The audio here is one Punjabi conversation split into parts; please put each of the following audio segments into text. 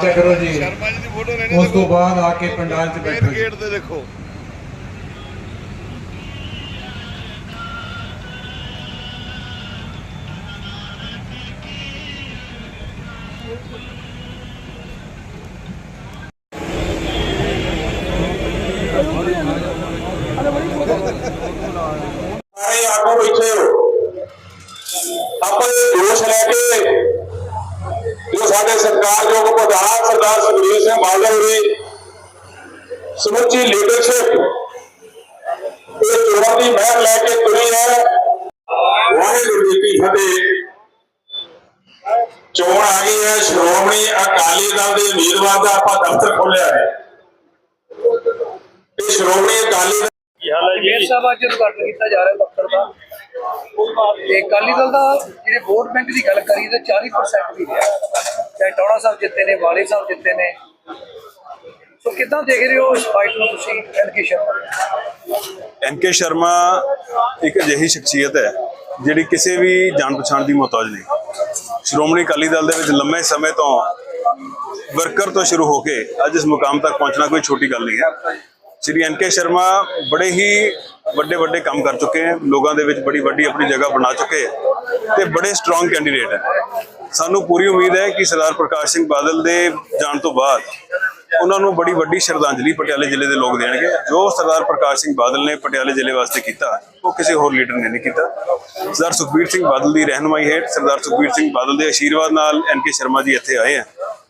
ਤੇ ਕਰੋ ਜੀ ਸ਼ਰਮਾ ਜੀ ਦੀ ਫੋਟੋ ਲੈਣੀ ਉਸ ਤੋਂ ਬਾਅਦ ਆ ਕੇ ਪੰਡਾਲ 'ਚ ਮੇਨ ਬੈਠੋ ਜੀ। ਗੇਟ ਤੇ ਦੇਖੋ ਸਾਰੇ ਆਗੂ ਬੈਠੇ ਹੋ ਆਪਾਂ ਇਹ ਜੋਸ਼ ਲੈ ਕੇ ਜੋ ਸਾਡੇ ਸਰਕਾਰਯੋਗ ਪ੍ਰਧਾਨ ਸਰਦਾਰ ਸੁਖਬੀਰ ਸਿੰਘ ਬਾਦਲ ਦੀ ਸਮੁੱਚੀ ਲੀਡਰਸ਼ਿਪ ਇਹ ਚੋਣਾਂ ਦੀ ਮਹਿਰ ਲੈ ਕੇ ਤੁਰੀ ਹੈ ਵਾਹਿਗੁਰੂ ਜੀ ਕੀ ਫਤਿਹ ਚੋਣ ਆ ਗਈ ਹੈ ਸ਼੍ਰੋਮਣੀ ਅਕਾਲੀ ਦਲ ਦੇ ਉਮੀਦਵਾਰ ਦਾ ਆਪਾਂ ਦਫ਼ਤਰ ਖੋਲਿਆ ਹੈ। ਇਹ ਸ਼੍ਰੋਮਣੀ ਅਕਾਲੀ ਦਲ ਮੇਅਰ ਸਾਹਿਬ ਅੱਜ ਉਦਘਾਟਨ ਕੀਤਾ ਜਾ ਰਿਹਾ ਦਫ਼ਤਰ ਦਾ। ਤੇ ਅਕਾਲੀ ਦਲ ਦਾ ਜਿਹੜੇ ਵੋਟ ਬੈਂਕ ਦੀ ਗੱਲ ਕਰੀ ਤਾਂ 40% ਵੀ ਰਿਹਾ ਚਾਹੇ ਟੌੜਾ ਸਾਹਿਬ ਜਿੱਤੇ ਨੇ, ਵਾਲੇ ਸਾਹਿਬ ਜਿੱਤੇ ਨੇ। ਸੋ ਕਿੱਦਾਂ ਦੇਖ ਰਹੇ ਹੋ ਇਸ ਫਾਈਟ ਨੂੰ ਤੁਸੀਂ ਐਨਕੇ ਸ਼ਰਮਾ? ਐਨ ਕੇ ਸ਼ਰਮਾ ਇੱਕ ਅਜਿਹੀ ਸ਼ਖਸੀਅਤ ਹੈ, ਜਿਹੜੀ ਕਿਸੇ ਵੀ ਜਾਣ ਪਛਾਣ ਦੀ ਮੁਹਤਾਜ ਨਹੀਂ। ਸ਼੍ਰੋਮਣੀ ਅਕਾਲੀ ਦਲ ਦੇ ਵਿੱਚ ਲੰਮੇ ਸਮੇਂ ਤੋਂ ਵਰਕਰ ਤੋਂ ਸ਼ੁਰੂ ਹੋ ਕੇ ਅੱਜ ਇਸ ਮੁਕਾਮ ਤੱਕ ਪਹੁੰਚਣਾ ਕੋਈ ਛੋਟੀ ਗੱਲ ਨਹੀਂ ਹੈ। ਸ਼੍ਰੀ ਐਨ ਕੇ ਸ਼ਰਮਾ ਬੜੇ ਹੀ ਵੱਡੇ ਵੱਡੇ ਕੰਮ ਕਰ ਚੁੱਕੇ ਹਨ ਲੋਕਾਂ ਦੇ ਵਿੱਚ ਬੜੀ ਵੱਡੀ ਆਪਣੀ ਜਗ੍ਹਾ ਬਣਾ ਚੁੱਕੇ ਹੈ ਤੇ ਬੜੇ ਸਟਰੋਂਗ ਕੈਂਡੀਡੇਟ ਹੈ। ਸਾਨੂੰ ਪੂਰੀ ਉਮੀਦ ਹੈ ਕਿ ਸਰਦਾਰ ਪ੍ਰਕਾਸ਼ ਸਿੰਘ ਬਾਦਲ ਦੇ ਜਾਣ ਤੋਂ ਬਾਅਦ ਉਹਨਾਂ ਨੂੰ ਬੜੀ ਵੱਡੀ ਸ਼ਰਧਾਂਜਲੀ ਪਟਿਆਲੇ ਜ਼ਿਲ੍ਹੇ ਦੇ ਲੋਕ ਦੇਣਗੇ। ਜੋ ਸਰਦਾਰ ਪ੍ਰਕਾਸ਼ ਸਿੰਘ ਬਾਦਲ ਨੇ ਪਟਿਆਲੇ ਜ਼ਿਲ੍ਹੇ ਵਾਸਤੇ ਕੀਤਾ, ਉਹ ਕਿਸੇ ਹੋਰ ਲੀਡਰ ਨੇ ਨਹੀਂ ਕੀਤਾ। ਸਰਦਾਰ ਸੁਖਬੀਰ ਸਿੰਘ ਬਾਦਲ ਦੀ ਰਹਿਨਮਾਈ ਹੇਠ ਸਰਦਾਰ ਸੁਖਬੀਰ ਸਿੰਘ ਬਾਦਲ ਦੇ ਆਸ਼ੀਰਵਾਦ ਨਾਲ ਐਨ ਕੇ ਸ਼ਰਮਾ ਜੀ ਇੱਥੇ ਆਏ ਆ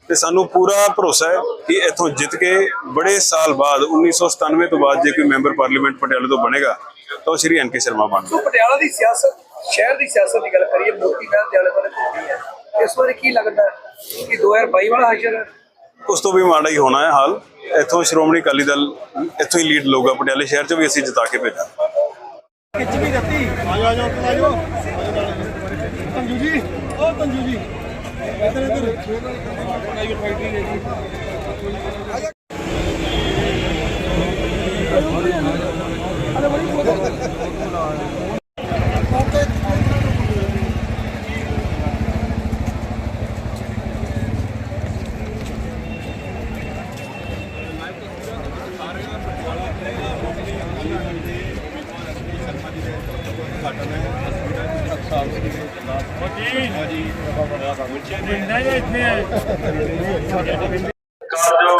ਤੇ ਸਾਨੂੰ ਪੂਰਾ ਭਰੋਸਾ ਹੈ ਕਿ ਇੱਥੋਂ ਜਿੱਤ ਕੇ ਬੜੇ ਸਾਲ ਬਾਅਦ 1997 ਤੋਂ ਬਾਅਦ ਜੇ ਕੋਈ ਮੈਂਬਰ ਪਾਰਲੀਮੈਂਟ ਪਟਿਆਲੇ ਤੋਂ ਬਣੇਗਾ, ਤਾਂ ਉਹ ਸ਼੍ਰੀ ਐਨ ਕੇ ਸ਼ਰਮਾ ਬਣਨਗੇ। ਸੋ ਪਟਿਆਲਾ ਦੀ ਸਿਆਸਤ, ਸ਼ਹਿਰ ਦੀ ਸਿਆਸਤ ਦੀ ਗੱਲ ਕਰੀਏ, ਮੋਤੀ ਮਹਿਲ ਦੇ ਆਲੇ ਦੁਆਲੇ ਘੁੰਮੀ ਹੈ? ਇਸ ਬਾਰੇ ਕੀ ਲੱਗਦਾ ਹੈ ਕਿ 2022 ਵਾਲਾ ਹਾਸ਼ਰ ਹੈ? ਉਸ ਤੋਂ ਵੀ ਮਾੜਾ ਹੀ ਹੋਣਾ ਹੈ ਹਾਲ। ਇੱਥੋਂ ਸ਼੍ਰੋਮਣੀ ਅਕਾਲੀ ਦਲ ਇੱਥੋਂ ਹੀ ਲੀਡ ਲਊਗਾ ਪਟਿਆਲੇ ਸ਼ਹਿਰ 'ਚ ਵੀ ਅਸੀਂ ਜਿਤਾ ਕੇ ਭੇਜਾਂਗੇ। ਤੰਜੂ ਜੀ ਉਹ ਤੰਜੂ ਜੀ। ਇੱਧਰ ਇੱਧਰ।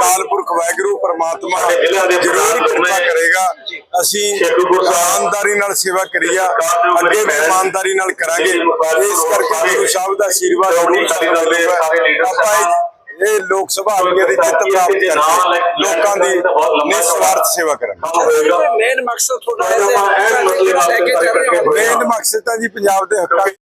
ਕਾਲਪੁਰਖ ਵਾਹਿਗੁਰੂ ਪਰਮਾਤਮਾ ਜ਼ਰੂਰ ਕਿਰਪਾ ਕਰੇਗਾ। ਅਸੀਂ ਇਮਾਨਦਾਰੀ ਨਾਲ ਸੇਵਾ ਕਰੀਆ ਅੱਗੇ ਵੀ ਇਮਾਨਦਾਰੀ ਨਾਲ ਕਰਾਂਗੇ। ਇਸ ਕਰਕੇ ਗੁਰੂ ਸਾਹਿਬ ਦਾ ਆਸ਼ੀਰਵਾਦ ਹੋਣੀ ਆਪਾਂ ਇਹ- ਲੋਕ ਸਭਾ ਹਲਕੇ ਦੀ ਜਿੱਤ ਪ੍ਰਾਪਤ ਕਰਕੇ ਲੋਕਾਂ ਦੀ ਨਿਸਵਾਰਥ ਸੇਵਾ ਕਰਾਂਗੇ ਮੇਨ ਮਕਸਦ ਤੁਹਾਡਾ ਇਹ ਹੈ ਕਿ ਲੈ ਕੇ ਚੱਲ ਰਹੇ ਹੋ ਮੇਨ ਮਕਸਦ ਤਾਂ ਜੀ ਪੰਜਾਬ ਦੇ ਹੱਕਾਂ